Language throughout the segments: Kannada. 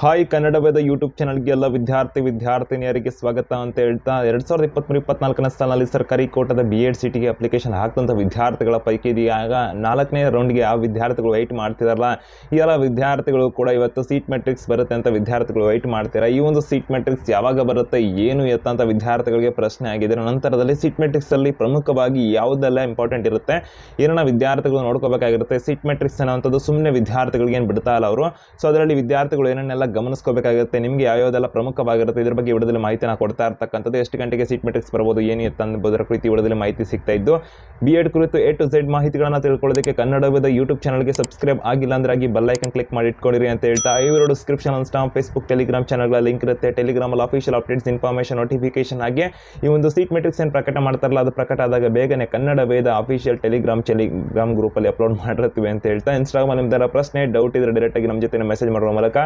ಹಾಯ್ ಕನ್ನಡ ವೇದ ಯೂಟ್ಯೂಬ್ ಚಾನಲ್ಗೆ ಎಲ್ಲ ವಿದ್ಯಾರ್ಥಿ ವಿದ್ಯಾರ್ಥಿನಿಯರಿಗೆ ಸ್ವಾಗತ ಅಂತ ಹೇಳ್ತಾ ಎರಡು ಸಾವಿರದ ಇಪ್ಪತ್ತ್ಮೂರು ಇಪ್ಪತ್ನಾಲ್ಕನೇ ಸಾಲಿನಲ್ಲಿ ಸರ್ಕಾರಿ ಕೋಟದ ಬಿ ಎಡ್ ಸಿಟಿಗೆ ಅಪ್ಲಿಕೇಶನ್ ಹಾಕಿದಂಥ ವಿದ್ಯಾರ್ಥಿಗಳ ಪೈಕಿ ಇದೀಗ ನಾಲ್ಕನೇ ರೌಂಡ್ಗೆ ಯಾವ ವಿದ್ಯಾರ್ಥಿಗಳು ವೈಟ್ ಮಾಡ್ತಿದಾರಲ್ಲ. ಈ ಎಲ್ಲ ವಿದ್ಯಾರ್ಥಿಗಳು ಕೂಡ ಇವತ್ತು ಸೀಟ್ ಮೆಟ್ರಿಕ್ಸ್ ಬರುತ್ತೆ ಅಂತ ವಿದ್ಯಾರ್ಥಿಗಳು ವೈಟ್ ಮಾಡ್ತೀರಾ? ಈ ಒಂದು ಸೀಟ್ ಮೆಟ್ರಿಕ್ಸ್ ಯಾವಾಗ ಬರುತ್ತೆ? ಏನು ಎತ್ತ ಅಂತ ವಿದ್ಯಾರ್ಥಿಗಳಿಗೆ ಪ್ರಶ್ನೆ ಆಗಿದೆ. ನಂತರದಲ್ಲಿ ಸೀಟ್ ಮೆಟ್ರಿಕ್ಸಲ್ಲಿ ಪ್ರಮುಖವಾಗಿ ಯಾವುದೆಲ್ಲ ಇಂಪಾರ್ಟೆಂಟ್ ಇರುತ್ತೆ? ಏನನ್ನ ವಿದ್ಯಾರ್ಥಿಗಳು ನೋಡ್ಕೋಬೇಕಾಗಿರುತ್ತೆ? ಸೀಟ್ ಮೆಟ್ರಿಕ್ಸ್ ಅನ್ನೋವಂಥದ್ದು ಸುಮ್ಮನೆ ವಿದ್ಯಾರ್ಥಿಗಳಿಗೆ ಏನು ಬಿಡ್ತಾ ಇಲ್ಲ ಅವರು. ಸೊ ಅದರಲ್ಲಿ ವಿದ್ಯಾರ್ಥಿಗಳು ಏನನ್ನೆಲ್ಲ ಗಮನಿಸ್ಕೋಬೇಕಾಗುತ್ತೆ. ನಿಮಗೆ ಯಾವ್ಯಾವುದೆಲ್ಲ ಪ್ರಮುಖವಾಗಿರುತ್ತೆ, ಇದ್ರ ಬಗ್ಗೆ ವಿಡದಲ್ಲಿ ಮಾಹಿತಿನ ಕೊಡ್ತಾ ಇರ್ತಕ್ಕಂಥದ್ದು ಎಷ್ಟು ಗಂಟೆಗೆ ಸೀಟ್ ಮೆಟ್ರಿಕ್ಸ್ ಬರ್ಬೋದು, ಏನು ಇತ್ತು ಅನ್ನೋದರ ಕುರಿತು ವಿಡದಲ್ಲಿ ಮಾಹಿತಿ ಸಿಗ್ತಾ ಇದ್ದು ಬಿ ಎಡ್ ಕುರಿತು ಎ ಟು ಝೆಡ್ ಮಾಹಿತಿಗಳನ್ನು ತಿಳ್ಕೊಳ್ಳೋದಕ್ಕೆ ಕನ್ನಡದ ಯೂಟ್ಯೂಬ್ ಚಾನಲ್ಗೆ ಸಬ್ಸ್ಕ್ರೈಬ್ ಆಗಿಲ್ಲ ಅಂದ್ರೆ ಆಗಿ ಬೆಲ್ಲೈಕನ್ ಕ್ಲಿಕ್ ಮಾಡಿ ಇಟ್ಕೊಂಡಿರಿ ಅಂತ ಹೇಳ್ತಾ ಐವರು ಡಿಸ್ಕ್ರಿಪ್ಷನ್ ಅನ್ಸ್ಟಾಮ್ ಫೇಸ್ಬುಕ್ ಟೆಲಿಗ್ರಾಮ್ ಚಾನಲ್ಗಳ ಲಿಂಕ್ ಇರುತ್ತೆ. ಟೆಲಿಗ್ರಾಮಲ್ಲಿ ಅಫಿಷಿಯಲ್ ಅಪ್ಡೇಟ್ಸ್ ಇನ್ಫಾರ್ಮೇಷನ್ ನೋಟಿಫಿಕೇಶನ್ ಆಗಿ ಈ ಒಂದು ಸೀಟ್ ಮೆಟ್ರಿಕ್ಸ್ ಏನು ಪ್ರಕಟ ಮಾಡ್ತಾರಲ್ಲ, ಅದು ಪ್ರಕಟ ಆದಾಗ ಬೇಗನೆ Kannada Veda official Telegram Telegram ಗ್ರೂಪಲ್ಲಿ ಅಪ್ಲೋಡ್ ಮಾಡಿರ್ತೀವಿ ಅಂತ ಹೇಳ್ತಾ ಇನ್ಸ್ಟಾಗ್ರಾಮ್ ನಿಮ್ದೆಲ್ಲ ಪ್ರಶ್ನೆ ಡೌಟ್ ಇದ್ರೆ ಡೈರೆಕ್ಟಾಗಿ ನಮ್ಮ ಜೊತೆ ಮೆಸೇಜ್ ಮಾಡುವ ಮೂಲಕ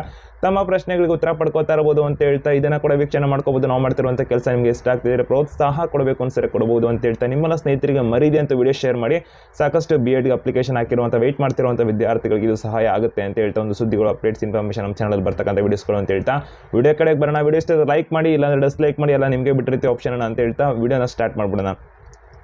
ತಮ್ಮ ಪ್ರಶ್ನೆಗಳಿಗೆ ಉತ್ತರ ಪಡ್ಕೋತಾ ಇರ್ಬೋದು ಅಂತ ಹೇಳ್ತಾ ಇದನ್ನ ಕೂಡ ವೀಕ್ಷಣೆ ಮಾಡ್ಕೋಬಹುದು. ನಾವು ಮಾಡ್ತಿರುವಂಥ ಕೆಲಸ ನಿಮಗೆ ಇಷ್ಟ ಆಗ್ತಿದ್ರೆ ಪ್ರೋತ್ಸಾಹ ಕೊಡಬೇಕು ಅನ್ಸರಿ ಕೊಡಬಹುದು ಅಂತ ಹೇಳ್ತಾ ನಿಮ್ಮನ್ನ ಸ್ನೇಹಿತರಿಗೆ ಮರೀದಿ ಅಂತ ವಿಡಿಯೋ ಶೇರ್ ಮಾಡಿ ಸಾಕಷ್ಟು ಬಿ ಎಡ್ಗೆ ಅಪ್ಲಿಕೇಶನ್ ಹಾಕಿರುವಂಥ ವೆಯ್ಟ್ ಮಾಡ್ತಿರುವಂಥ ವಿದ್ಯಾರ್ಥಿಗಳಿಗೆ ಇದು ಸಹಾಯ ಆಗುತ್ತೆ ಅಂತ ಹೇಳ್ತಾ ಒಂದು ಸುದ್ದಿಗಳು ಅಪ್ಡೇಟ್ಸ್ ಇನ್ಫಾರ್ಮೇಶನ್ ನಮ್ಮ ಚಾನಲ್ ಬರ್ತಕ್ಕಂಥ ವಿಡಿಯೋಸ್ಗಳು ಅಂತ ಹೇಳ್ತಾ ವಿಡಿಯೋ ಕಡೆಗೆ ಬರೋಣ. ವಿಡಿಯೋ ಇಷ್ಟ ಲೈಕ್ ಮಾಡಿ, ಇಲ್ಲಾಂದ್ರೆ ಡಿಸ್ಲೈಕ್ ಮಾಡಿ, ಎಲ್ಲ ನಿಮಗೆ ಬಿಟ್ಟಿರುತ್ತೆ ಆಪ್ಷನ್ ಅಂತ ಹೇಳ್ತಾ ವಿಡಿಯೋನ ಸ್ಟಾರ್ಟ್ ಮಾಡ್ಬಿಡೋಣ.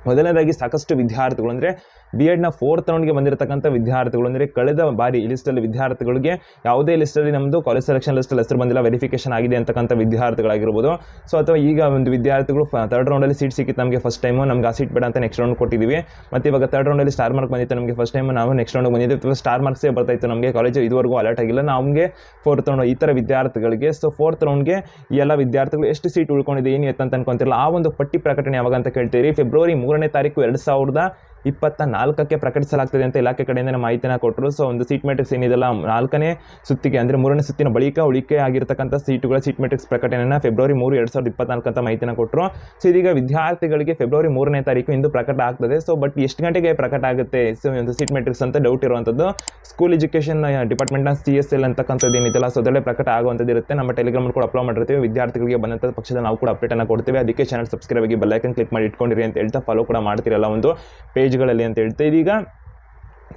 ಮೊದಲನೇದಾಗಿ ಸಾಕಷ್ಟು ವಿದ್ಯಾರ್ಥಿಗಳು ಅಂದರೆ ಬಿ ಎಡ್ನ ಫೋರ್ತ್ ರೌಂಡ್ಗೆ ಬಂದಿರತಕ್ಕಂಥ ವಿದ್ಯಾರ್ಥಿಗಳು ಅಂದರೆ ಕಳೆದ ಬಾರಿ ಲಿಸ್ಟಲ್ಲಿ ವಿದ್ಯಾರ್ಥಿಗಳಿಗೆ ಯಾವುದೇ ಲಿಸ್ಟಲ್ಲಿ ನಮ್ಮದು ಕಾಲೇಜ್ ಸೆಲೆಕ್ಷನ್ ಲಿಸ್ಟಲ್ಲಿ ಹೆಸರು ಬಂದಿಲ್ಲ ವೆರಿಫಿಕೇಶನ್ ಆಗಿದೆ ಅಂತಕ್ಕಂಥ ವಿದ್ಯಾರ್ಥಿಗಳಾಗಿರ್ಬೋದು. ಸೊ ಅಥವಾ ಈಗ ಒಂದು ವಿದ್ಯಾರ್ಥಿಗಳು ತರ್ಡ್ ರೌಂಡಲ್ಲಿ ಸೀಟ್ ಸಿಕ್ಕಿತ್ತು, ನಮಗೆ ಫಸ್ಟ್ ಟೈಮು ನಮ್ಗೆ ಆ ಸೀಟ್ ಬೇಡ ಅಂತ ನೆಕ್ಸ್ಟ್ ರೌಂಡ್ ಕೊಟ್ಟಿದ್ದೀವಿ ಮತ್ತು ಇವಾಗ ತರ್ಡ್ ರೌಂಡಲ್ಲಿ ಸ್ಟಾರ್ ಮಾರ್ಕ್ ಬಂದಿತ್ತು, ನಮಗೆ ಫಸ್ಟ್ ಟೈಮ್ ನಾವು ನೆಕ್ಸ್ಟ್ ರೌಂಡ್ ಬಂದಿದ್ದೀವಿ. ಸ್ಟಾರ್ ಮಾರ್ಕ್ಸೇ ಬರ್ತಾಯಿತ್ತು ನಮಗೆ ಕಾಲೇಜು ಇದುವರೆಗೂ ಅಲರ್ಟ್ ಆಗಿಲ್ಲ. ನಮಗೆ ಫೋರ್ತ್ ರೌಂಡ್ ಈ ಥರ ವಿದ್ಯಾರ್ಥಿಗಳಿಗೆ ಸೊ ಫೋರ್ತ್ ರೌಂಡ್ಗೆ ಎಲ್ಲ ವಿದ್ಯಾರ್ಥಿಗಳು ಎಷ್ಟು ಸೀಟ್ ಉಳ್ಕೊಂಡಿದೆ, ಏನು ಎತ್ತ ಅಂತ ಅನ್ಕೊಂತಿರಲ್ಲ, ಆ ಒಂದು ಪಟ್ಟಿ ಪ್ರಕಟಣೆ ಯಾವಾಗ ಅಂತ ಕೇಳ್ತೀರಿ? ಫೆಬ್ರವರಿ ಮೂರನೇ ತಾರೀಕು ಎರಡು ಸಾವಿರದ ಇಪ್ಪತ್ತ ನಾಲ್ಕಕ್ಕೆ ಪ್ರಕಟಿಸಲಾಗ್ತದೆ ಅಂತ ಇಲಾಖೆ ಕಡೆಯಿಂದ ಮಾಹಿತಿನ ಕೊಟ್ಟರು ಸೊ ಒಂದು ಸೀಟ್ ಮೆಟ್ರಿಕ್ಸ್ ಏನಿದೆಲ್ಲ ನಾಲ್ಕನೇ ಸುತ್ತಿಗೆ, ಅಂದರೆ ಮೂರನೇ ಸುತ್ತಿನ ಬಳಿಕ ಉಳಿಕೆ ಆಗಿರ್ತಕ್ಕಂಥ ಸೀಟುಗಳ ಸೀಟ್ ಮೆಟ್ರಿಕ್ಸ್ ಪ್ರಕಟಣೆಯನ್ನು ಫೆಬ್ರವರಿ ಮೂರು, ಎರಡು ಸಾವಿರದ ಇಪ್ಪತ್ನಾಲ್ಕು ಅಂತ ಮಾಹಿತಿನ ಕೊಟ್ಟರು ಸೊ ಇದೀಗ ವಿದ್ಯಾರ್ಥಿಗಳಿಗೆ ಫೆಬ್ರವರಿ ಮೂರನೇ ತಾರೀಕು ಇಂದು ಪ್ರಕಟ ಆಗ್ತದೆ. ಸೊ ಬಟ್ ಎಷ್ಟು ಗಂಟೆಗೆ ಪ್ರಕಟ ಆಗುತ್ತೆ? ಸೊ ಒಂದು ಸೀಟ್ ಮೆಟ್ರಿಕ್ಸ್ ಅಂತ ಡೌಟ್ ಇರುವಂಥದ್ದು. ಸ್ಕೂಲ್ ಎಜುಕೇಷನ್ ಡಿಪಾರ್ಟ್ಮೆಂಟ್ನ ಸಿ ಎಸ್ ಎಲ್ ಅಂತಕ್ಕಂಥದ್ದು ಏನಿದೆಲ್ಲ ಸೊ ಅದರಲ್ಲೇ ಪ್ರಕಟ ಆಗುವಂಥದ್ದು ಇರುತ್ತೆ. ನಮ್ಮ ಟೆಲಿಗ್ರಾಮ್ ಕೂಡ ಅಪ್ಲೋಡ್ ಮಾಡಿರ್ತೀವಿ. ವಿದ್ಯಾರ್ಥಿಗಳಿಗೆ ಬಂದಂಥ ಪಕ್ಷದ ನಾವು ಕೂಡ ಅಪ್ಡೇಟನ್ನು ಕೊಡ್ತೀವಿ. ಅದಕ್ಕೆ ಚಾನಲ್ ಸಬ್ಸ್ಕ್ರೈಬ್ ಆಗಿ ಬೆಲ್ಲೈಕನ್ ಕ್ಲಿಕ್ ಮಾಡಿ ಇಟ್ಕೊಂಡಿರಿ ಅಂತ ಹೇಳ್ತಾ ಫಾಲೋ ಕೂಡ ಮಾಡ್ತೀರಲ್ಲ ಒಂದು ಪೇಜ್ಗಳಲ್ಲಿ ಅಂತ ಹೇಳ್ತಾ ಇದೀಗ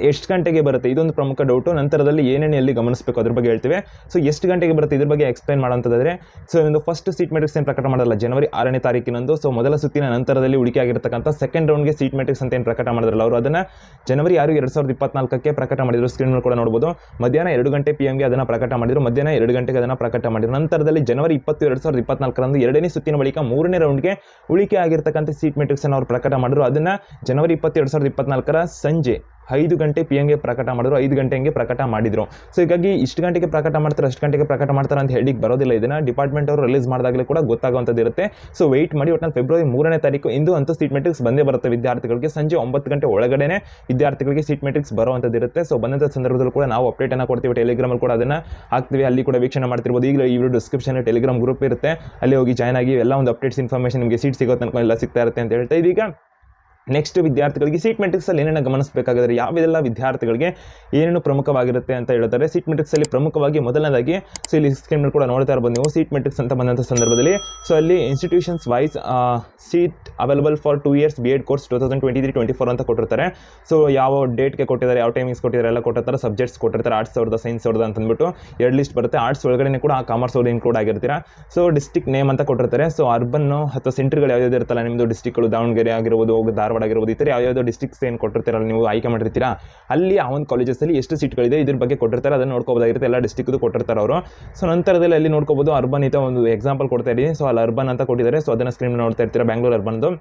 ಎಷ್ಟು ಗಂಟೆಗೆ ಬರುತ್ತೆ? ಇದೊಂದು ಪ್ರಮುಖ ಡೌಟು ನಂತರದಲ್ಲಿ ಏನೇನು ಎಲ್ಲಿ ಗಮನಿಸಬೇಕು ಅದ್ರ ಬಗ್ಗೆ ಹೇಳ್ತೀವಿ. ಸೊ ಎಷ್ಟು ಗಂಟೆಗೆ ಬರುತ್ತೆ ಇದ್ರ ಬಗ್ಗೆ ಎಕ್ಸ್ಪ್ಲೈನ್ ಮಾಡೋಂಥದ್ದಾದರೆ ಸೊ ಒಂದು ಫಸ್ಟ್ ಸೀಟ್ ಮೆಟ್ರಿಕ್ಸ್ ಏನು ಪ್ರಕಟ ಮಾಡಲ್ಲ ಜನವರಿ ಆರನೇ ತಾರೀಕಿನಂದು. ಸೊ ಮೊದಲ ಸುತ್ತಿನ ನಂತರದಲ್ಲಿ ಉಳಿಕೆ ಆಗಿರ್ತಕ್ಕಂಥ ಸೆಕೆಂಡ್ ರೌಂಡ್ಗೆ ಸೀಟ್ ಮೆಟ್ರಿಕ್ಸ್ ಅಂತ ಏನು ಪ್ರಕಟ ಮಾಡಿದ್ರಲ್ಲ, ಅವರು ಅದನ್ನು ಜನವರಿ ಆರು, ಎರಡು ಸಾವಿರದ ಇಪ್ಪತ್ನಾಲ್ಕಕ್ಕೆ ಪ್ರಕಟ ಮಾಡಿದ್ರು. ಸ್ಕ್ರೀನ್ ಕೂಡ ನೋಡ್ಬೋದು. ಮಧ್ಯಾಹ್ನ ಎರಡು ಗಂಟೆ ಪಿ ಎಮ್ಗೆ ಅದನ್ನು ಪ್ರಕಟ ಮಾಡಿದರು. ಮಧ್ಯಾಹ್ನ ಎರಡು ಗಂಟೆಗೆ ಅದನ್ನು ಪ್ರಕಟ ಮಾಡಿದ್ರು. ನಂತರದಲ್ಲಿ ಜನವರಿ ಇಪ್ಪತ್ತು, ಎರಡು ಸಾವಿರದ ಇಪ್ಪತ್ನಾಲ್ಕರಂದು ಎರಡನೇ ಸುತ್ತಿನ ಬಳಿಕ ಮೂರನೇ ರೌಂಡ್ಗೆ ಉಳಿಕೆ ಆಗಿರ್ತಕ್ಕಂಥ ಸೀಟ್ ಮೆಟ್ರಿಕ್ಸನ್ನು ಅವರು ಪ್ರಕಟ ಮಾಡಿದ್ರು. ಅದನ್ನು ಜನವರಿ ಇಪ್ಪತ್ತು, ಎರಡು ಸಾವಿರದ ಇಪ್ಪತ್ನಾಲ್ಕರ ಸಂಜೆ ಐದು ಗಂಟೆ ಪಿ ಎಂಗೆ ಪ್ರಕಟ ಮಾಡಿದ್ರು, ಐದು ಗಂಟೆ ಹಂಗೆ ಪ್ರಕಟ ಮಾಡಿದ್ರು. ಸೊ ಹೀಗಾಗಿ ಇಷ್ಟು ಗಂಟೆಗೆ ಪ್ರಕಟ ಮಾಡ್ತಾರೆ, ಅಷ್ಟು ಗಂಟೆಗೆ ಪ್ರಕಟ ಮಾಡ್ತಾರೆ ಅಂತ ಹೇಳಿಕ್ಕೆ ಬರೋದಿಲ್ಲ. ಇದನ್ನು ಡಿಪಾರ್ಟ್ಮೆಂಟ್ ಅವರು ರಿಲೀಸ್ ಮಾಡಿದಾಗಲೇ ಕೂಡ ಗೊತ್ತಾಗುವಂಥದ್ದು ಇರುತ್ತೆ. ಸೊ ವೆಯ್ಟ್ ಮಾಡಿ ಒಟ್ಟು ಫೆಬ್ರವರಿ ಮೂರನೇ ತಾರೀಕು ಇಂದು ಅಂತ ಸೀಟ್ ಮೆಟ್ರಿಕ್ಸ್ ಬಂದೇ ಬರುತ್ತೆ ವಿದ್ಯಾರ್ಥಿಗಳಿಗೆ. ಸಂಜೆ ಒಂಬತ್ತು ಗಂಟೆ ಒಳಗಡೆ ವಿದ್ಯಾರ್ಥಿಗಳಿಗೆ ಸೀಟ್ ಮೆಟ್ರಿಕ್ಸ್ ಬರುವಂಥದ್ದು ಇರುತ್ತೆ. ಸೊ ಬಂದಂಥ ಸಂದರ್ಭದಲ್ಲೂ ಕೂಡ ನಾವು ಅಪ್ಡೇಟನ್ನು ಕೊಡ್ತೀವಿ. ಟೆಲಿಗ್ರಾಮಲ್ಲಿ ಕೂಡ ಅದನ್ನು ಹಾಕ್ತೀವಿ. ಅಲ್ಲಿ ಕೂಡ ವೀಕ್ಷಣೆ ಮಾಡ್ತಿರ್ಬೋದು. ಈಗ ಈ ವಿಡಿಯೋ ಡಿಸ್ಕ್ರಿಪ್ಷನ್ ಟೆಲಿಗ್ರಾಮ್ ಗ್ರೂಪ್ ಇರುತ್ತೆ. ಅಲ್ಲಿ ಹೋಗಿ ಜಾಯ್ನ್ ಆಗಿ ಎಲ್ಲ ಒಂದು ಅಪ್ಡೇಟ್ಸ್ ಇನ್ಫಾರ್ಮೇಷನ್ ನಿಮಗೆ ಸೀಟ್ ಸಿಗೋ ತನಕ ಎಲ್ಲ ಸಿಗ್ತಾ ಇರುತ್ತೆ ಅಂತ ಹೇಳ್ತಾ ಇದೀಗ. ನೆಕ್ಸ್ಟ್ ವಿದ್ಯಾರ್ಥಿಗಳಿಗೆ ಸೀಟ್ ಮೆಟ್ರಿಕ್ಸಲ್ಲಿ ಏನೇನು ಗಮನಿಸಬೇಕಾಗಿದ್ರೆ ಯಾವೆಲ್ಲ ವಿದ್ಯಾರ್ಥಿಗಳಿಗೆ ಏನೇನು ಪ್ರಮುಖವಾಗಿರುತ್ತೆ ಅಂತ ಹೇಳ್ತಾರೆ ಸೀಟ್ ಮೆಟ್ರಿಕ್ಸಲ್ಲಿ ಪ್ರಮುಖವಾಗಿ ಮೊದಲನೇದಾಗಿ ಸೊ ಇಲ್ಲಿ ಸ್ಕ್ರೀನ್ ಮೇಲೆ ಕೂಡ ನೋಡ್ತಾ ಇರ್ಬೋದು ನೀವು ಸೀಟ್ ಮೆಟ್ರಿಕ್ಸ್ ಅಂತ ಬಂದಂಥ ಸಂದರ್ಭದಲ್ಲಿ. ಸೊ ಅಲ್ಲಿ institutions wise seat available for two years B Ed course two thousand twenty three twenty four ಅಂತ ಕೊಟ್ಟಿರ್ತಾರೆ. ಸೊ ಯಾವ ಡೇಟ್ಗೆ ಕೊಟ್ಟಿದ್ದಾರೆ, ಯಾವ ಟೈಮಿಂಗ್ಸ್ ಕೊಟ್ಟಿದ್ದಾರೆ ಎಲ್ಲ ಕೊಟ್ಟಿರ್ತಾರೆ ಸಬ್ಜೆಕ್ಟ್ಸ್ ಕೊಟ್ಟಿರ್ತಾರೆ ಆರ್ಟ್ಸ್ ಅವ್ರದ್ದು ಸೈನ್ಸ್ ಅವ್ರದ್ದು ಅಂತ ಅಂದ್ಬಿಟ್ಟು ಎರಡು ಲಿಸ್ಟ್ ಬರುತ್ತೆ. ಆರ್ಟ್ಸ್ ಒಳಗಡೆ ಕೂಡ ಕಾಮರ್ಸ್ ಅವ್ರು ಇನ್ಕ್ಲೂಡ್ ಆಗಿರ್ತೀರಾ. ಸೊ ಡಿಸ್ಟಿಕ್ ನೇಮ್ ಅಂತ ಕೊಟ್ಟಿರ್ತಾರೆ. ಸೊ ಅರ್ಬನ್ನು ಅಥವಾ ಸೆಂಟ್ರ್ಗಳು ಯಾವ್ಯಾವ್ದು ಇರುತ್ತಲ್ಲ ನಿಮ್ಮದು ಡಿಸ್ಟಿಕ್ಗಳು ದಾವಣಗೆರೆ ಆಗಿರ್ಬೋದು ಧಾರವಾಡ ಆಗಿರ್ಬೋದು ಈ ಥರ ಯಾವ್ಯಾವುದೋ ಡಿಸ್ಟಿಕ್ಸ್ ಏನು ಕೊಟ್ಟಿರ್ತಾರಲ್ಲ ನೀವು ಆಯ್ಕೆ ಮಾಡಿರ್ತೀರಾ, ಅಲ್ಲಿ ಆ ಒಂದು ಕಾಲೇಜಸ್ಸಲ್ಲಿ ಎಷ್ಟು ಸೀಟ್ಗಳಿದೆ ಇದ್ರ ಬಗ್ಗೆ ಕೊಟ್ಟಿರ್ತಾರೆ, ಅದನ್ನು ನೋಡ್ಕೋಬೋದಾಗಿರುತ್ತೆ, ಎಲ್ಲ ಡಿಸ್ಟಿಕ್ದು ಕೊಟ್ಟಿರ್ತಾರೆ ಅವರು. ಸೊ ನಂತರದಲ್ಲಿ ಅಲ್ಲಿ ನೋಡ್ಕೋಬೋದು, ಅರ್ಬನ್ ಇತ ಒಂದು ಎಕ್ಸಾಂಪಲ್ ಕೊಡ್ತಾ ಇದ್ದೀನಿ. ಸೊ ಅಲ್ಲಿ ಅರ್ಬನ್ ಅಂತ ಕೊಟ್ಟಿದ್ದಾರೆ. ಸೊ ಅದನ್ನು ಸ್ಕ್ರೀನ್ ನೋಡ್ತಾ ಇರ್ತೀರಾ ಬ್ಯಾಂಗ್ಳೂರು ಅರ್ಬನ್ದು.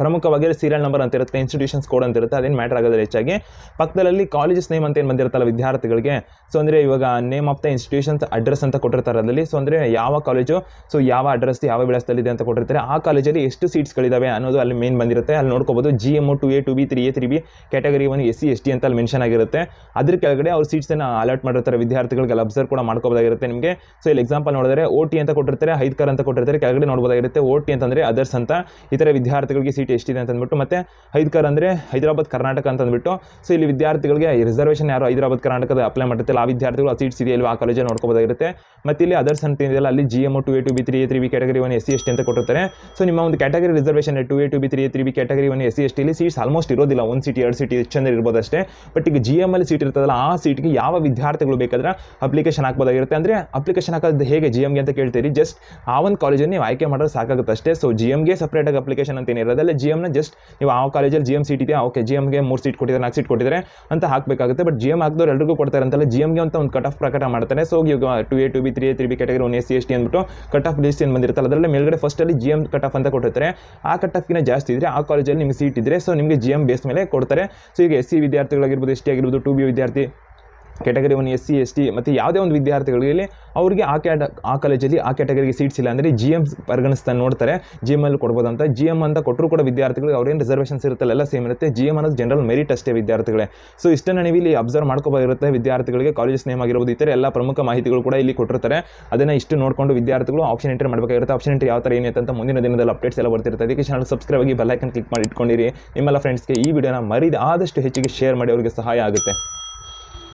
ಪ್ರಮುಖವಾಗಿ ಸೀರಿಯಲ್ ನಂಬರ್ ಅಂತ ಇರುತ್ತೆ ಇನ್ಸ್ಟಿಟ್ಯೂಷನ್ಸ್ ಕೋಡ್ ಅಂತ ಇರುತ್ತೆ ಅದೇನು ಮ್ಯಾಟರ್ ಆಗೋದಿಲ್ಲ ಹೆಚ್ಚಾಗಿ. ಪಕ್ಕದಲ್ಲಿ ಕಾಲೇಜಸ್ ನೇಮ್ ಅಂತ ಏನು ಬಂದಿರುತ್ತಲ್ಲ ವಿದ್ಯಾರ್ಥಿಗಳಿಗೆ. ಸೊ ಅಂದರೆ ಇವಾಗ name of the institutions address ಅಂತ ಕೊಟ್ಟಿರ್ತಾರೆ ಅದರಲ್ಲಿ. ಸೊ ಅಂದರೆ ಯಾವ ಕಾಲೇಜು ಸೊ ಯಾವ ಅಡ್ರೆಸ್ ಯಾವ ವಿಳಾಸದಲ್ಲಿದೆ ಅಂತ ಕೊಟ್ಟಿರ್ತಾರೆ. ಆ ಕಾಲೇಜಲ್ಲಿ ಎಷ್ಟು ಸೀಟ್ಸ್ಗಳಿದ್ದಾವೆ ಅನ್ನೋದು ಅಲ್ಲಿ ಮೇನ್ ಬಂದಿರುತ್ತೆ. ಅಲ್ಲಿ ನೋಡ್ಕೋಬೋದು G M two A two B three A three B category one S C S T ಅಂತ ಅಲ್ಲಿ ಮೆನ್ಷನ್ ಆಗಿರುತ್ತೆ. ಅದ್ರ ಕೆಳಗಡೆ ಅವ್ರು ಸೀಟ್ಸನ್ನು ಅಲರ್ಟ್ ಮಾಡಿರ್ತಾರೆ, ವಿದ್ಯಾರ್ಥಿಗಳಿಗೆ ಅಬ್ಸರ್ವ್ ಕೂಡ ಮಾಡ್ಕೋಬೋದಾಗಿರುತ್ತೆ ನಿಮಗೆ. ಸೊ ಇಲ್ಲಿ ಎಕ್ಸಾಂಪಲ್ ನೋಡಿದ್ರೆ ಓ ಟಿ ಅಂತ ಕೊಟ್ಟಿರ್ತಾರೆ ಹೈದ್ಕರ್ ಅಂತ ಕೊಟ್ಟಿರ್ತಾರೆ. ಕೆಳಗಡೆ ನೋಡ್ಬೋದಾಗಿರುತ್ತೆ ಓ ಟಿ ಅಂತಂದರೆ ಅದರ್ಸ್ ಅಂತ. ಇತರ ವಿದ್ಯಾರ್ಥಿಗಳಿಗೆ ಸೀಟ್ ಎಷ್ಟಿದೆ ಅಂತ ಅಂದ್ಬಿಟ್ಟು ಮತ್ತು ಹೈದ್ಕರ್ ಅಂದರೆ ಹೈದರಾಬಾದ್ ಕರ್ನಾಟಕ ಅಂತ ಅಂದ್ಬಿಟ್ಟು ಸೊ ಇಲ್ಲಿ ವಿದ್ಯಾರ್ಥಿಗಳಿಗೆ ರಿಸರ್ವೇಷನ್ ಯಾರು ಹೈದರಾಬಾದ್ ಕರ್ನಾಟಕದ ಅಪ್ಲೈ ಮಾಡಿರ್ತಿಲ್ಲ ಆ ವಿದ್ಯಾರ್ಥಿಗಳು ಆ ಸೀಟ್ಸ್ ಇದೆಯಲ್ಲ ಆ ಕಾಲೇಜಲ್ಲಿ ನೋಡ್ಕೋಬೋದಾಗಿರುತ್ತೆ. ಮತ್ತು ಇಲ್ಲಿ ಅದರ್ಸ್ ಅಂತ ಇದೆಯಲ್ಲ ಅಲ್ಲಿ G M two A two B three A three B category one S C S T ಅಂತ ಕೊಟ್ಟಿರ್ತಾರೆ. ಸೊ ನಿಮ್ಮ ಒಂದು category reservation two A two B three A three B category one S C S ಟಿಲಿ seats almost ಇರೋದಿಲ್ಲ ಒಂದು ಸಿಟಿ ಎರಡು ಸೀಟ್ ಚಂದ ಇರ್ಬೋದು ಅಷ್ಟೇ. ಬಟ್ ಈಗ ಜಿ ಎಂ ಅಲ್ಲಿ ಸೀಟ್ ಇರ್ತದಲ್ಲ, ಆ ಸೀಟ್ಗೆ ಯಾವ ವಿದ್ಯಾರ್ಥಿಗಳು ಬೇಕಾದ್ರೆ ಅಪ್ಲಿಕೇಶನ್ ಹಾಕ್ಬೋದಾಗಿರುತ್ತೆ. ಅಂದರೆ ಅಪ್ಲಿಕೇಶನ್ ಹಾಕೋದು ಹೇಗೆ ಜಿ ಎಮ್ಗೆ ಅಂತ ಕೇಳ್ತೀರಿ ಜಸ್ಟ್ ಆ ಒಂದು ಕಾಲೇಜನ್ನು ನೀವು ಆಯ್ಕೆ ಮಾಡೋದು ಸಾಕಾಗುತ್ತೆ ಅಷ್ಟೇ. ಸೊ ಜಿ ಎಮ್ಗೆ ಸಪ್ರೇಟಾಗಿ ಅಪ್ಲಿಕೇಶನ್ ಅಂತ ಏನಿರೋದಲ್ಲ ಜಿ ಎಮ್ನ ಜಸ್ಟ್ ನೀವು ಆ ಕಾಲೇಜಲ್ಲಿ ಜಿ ಎಂ ಸೀಟ್ ಇದೆಯಾ? ಓಕೆ ಜಿ ಎಮ್ಗೆ ಮೂರು ಸೀಟ್ ಕೊಟ್ಟಿದ್ದಾರೆ, ನಾಲ್ಕು ಸೀಟ್ ಕೊಟ್ಟಿದ್ದಾರೆ ಅಂತ ಹಾಕಬೇಕಾಗುತ್ತೆ. ಬಟ್ ಜಿ ಎಂ ಹಾಕಿದವ್ರು ಎಲ್ರಿಗೂ ಕೊಡ್ತಾರೆ ಅಂತಲ್ಲ ಜಿ ಎಮ್ಗೆ ಅಂತ ಒಂದು ಕಟ್ ಆಫ್ ಪ್ರಕಟ ಮಾಡ್ತಾರೆ. ಸೊ ಇವಾಗ two A two B three A three B category one S C S T ಅಂದ್ಬಿಟ್ಟು ಕಟ್ ಆಫ್ ಲಿಸ್ಟ್ ಏನು ಬಂದಿರುತ್ತಲ್ಲ, ಅದರಲ್ಲಿ ಮೇಲ್ಗಡೆ ಫಸ್ಟಲ್ಲಿ ಜಿ ಎಂ ಕಟ್ ಆಫ್ ಅಂತ ಕೊಟ್ಟಿರ್ತಾರೆ. ಆ ಕಟ್ ಆಫ್ಗಿನ ಜಾಸ್ತಿ ಇದ್ದರೆ ಆ ಕಾಲೇಜಲ್ಲಿ ನಿಮಗೆ ಸೀಟ್ ಇದ್ದರೆ ಸೊ ನಿಮಗೆ ಜಿ ಎಂ ಬೇಸ್ ಮೇಲೆ ಕೊಡ್ತಾರೆ. ಸೊ ಈಗ ಎಸ್ ಸಿ ವಿದ್ಯಾರ್ಥಿಗಳಾಗಿರ್ಬೋದು ಎಸ್ ಆಗಿರ್ಬೋದು ಟು ಬಿ ವಿದ್ಯಾರ್ಥಿ category one S C S T ಮತ್ತು ಯಾವುದೇ ಒಂದು ವಿದ್ಯಾರ್ಥಿಗಳಿಗೆ ಅವರಿಗೆ ಆ ಕ್ಯಾಟ ಆ ಕಾಲೇಜಲ್ಲಿ ಆ ಕ್ಯಾಟಗರಿಗೆ ಸೀಟ್ಸ್ ಇಲ್ಲ. ಅಂದರೆ ಜಿ ಎಂ ಪರಿಗಣಿಸ್ತಾ ನೋಡ್ತಾರೆ ಜಿ ಎಂ ಅಲ್ಲಿ ಕೊಡ್ಬೋದು ಅಂತ. ಜಿ ಎಂ ಅಂತ ಕೊಟ್ಟರು ಕೂಡ ವಿದ್ಯಾರ್ಥಿಗಳಿಗೆ ಅವ್ರೇನು ರಿಸರ್ವೇಷನ್ಸ್ ಇರುತ್ತಲ್ಲ, ಎಲ್ಲ ಸೇಮ್ ಇರುತ್ತೆ. ಜಿ ಎಂ ಅನ್ನೋದು ಜನರಲ್ ಮೆರಿಟ್ ಅಷ್ಟೇ ವಿದ್ಯಾರ್ಥಿಗಳೇ. ಸೊ ಇಷ್ಟನ್ನು ನೀವು ಇಲ್ಲಿ ಅಬ್ಸರ್ವ್ ಮಾಡ್ಕೋಬೋದಿರುತ್ತೆ ವಿದ್ಯಾರ್ಥಿಗಳಿಗೆ ಕಾಲೇಜಸ್ ನೇಮ್ ಆಗಿರ್ಬೋದು, ಈ ಥರ ಎಲ್ಲ ಪ್ರಮುಖ ಮಾಹಿತಿಗಳು ಕೂಡ ಇಲ್ಲಿ ಕೊಟ್ಟಿರ್ತಾರೆ. ಅದನ್ನು ಇಷ್ಟು ನೋಡಿಕೊಂಡು ವಿದ್ಯಾರ್ಥಿಗಳು ಆಪ್ಷನ್ ಎಂಟ್ರಿ ಮಾಡಬೇಕಾಗಿರುತ್ತೆ. ಆಪ್ಷನ್ ಎಂಟ್ರಿ ಯಾವ ಥರ ಏನಿದೆ ಅಂತ ಮುಂದಿನ ದಿನದಲ್ಲಿ ಅಪ್ಡೇಟ್ಸ್ ಎಲ್ಲ ಬರ್ತಿರುತ್ತೆ. ಅದಕ್ಕೆ ಚಾನಲ್ ಸಬ್ಸ್ಕ್ರೈಬ್ ಆಗಿ ಬೆಲ್ಲೈಕನ್ ಕ್ಲಿಕ್ ಮಾಡಿ ಇಟ್ಕೊಂಡಿರಿ. ನಿಮ್ಮೆಲ್ಲ ಫ್ರೆಂಡ್ಸ್ಗೆ ಈ ವಿಡಿಯೋನ ಮರಿದ ಆದಷ್ಟು ಹೆಚ್ಚಿಗೆ ಶೇರ್ ಮಾಡಿ, ಅವರಿಗೆ ಸಹಾಯ ಆಗುತ್ತೆ.